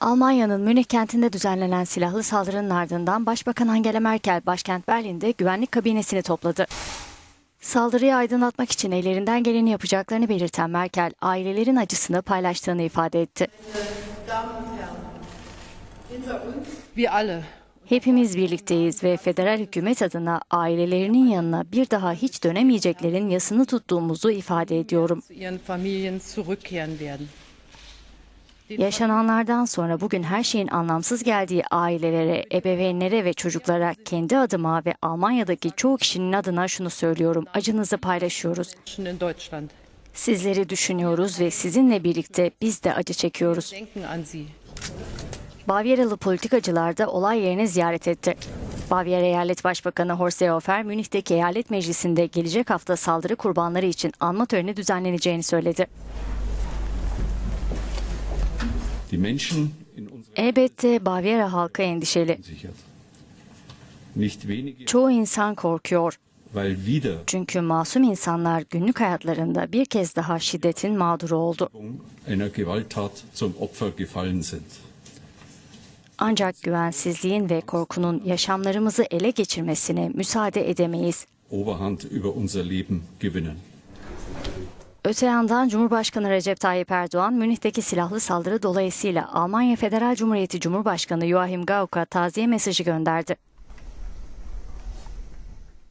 Almanya'nın Münih kentinde düzenlenen silahlı saldırının ardından Başbakan Angela Merkel başkent Berlin'de güvenlik kabinesini topladı. Saldırıyı aydınlatmak için ellerinden geleni yapacaklarını belirten Merkel, ailelerin acısını paylaştığını ifade etti. Hepimiz birlikteyiz ve federal hükümet adına ailelerinin yanına bir daha hiç dönemeyeceklerin yasını tuttuğumuzu ifade ediyorum. Yaşananlardan sonra bugün her şeyin anlamsız geldiği ailelere, ebeveynlere ve çocuklara kendi adıma ve Almanya'daki çoğu kişinin adına şunu söylüyorum. Acınızı paylaşıyoruz. Sizleri düşünüyoruz ve sizinle birlikte biz de acı çekiyoruz. Bavyeralı politikacılar da olay yerini ziyaret etti. Bavyera Eyalet Başbakanı Horst Seehofer, Münih'teki eyalet meclisinde gelecek hafta saldırı kurbanları için anma töreni düzenleneceğini söyledi. Elbette Bavyera halkı endişeli. Çoğu insan korkuyor. Çünkü masum insanlar günlük hayatlarında bir kez daha şiddetin mağduru oldu. Ancak güvensizliğin ve korkunun yaşamlarımızı ele geçirmesine müsaade edemeyiz. Oberhand über unser Leben gewinnen. Öte yandan Cumhurbaşkanı Recep Tayyip Erdoğan, Münih'teki silahlı saldırı dolayısıyla Almanya Federal Cumhuriyeti Cumhurbaşkanı Joachim Gauck'a taziye mesajı gönderdi.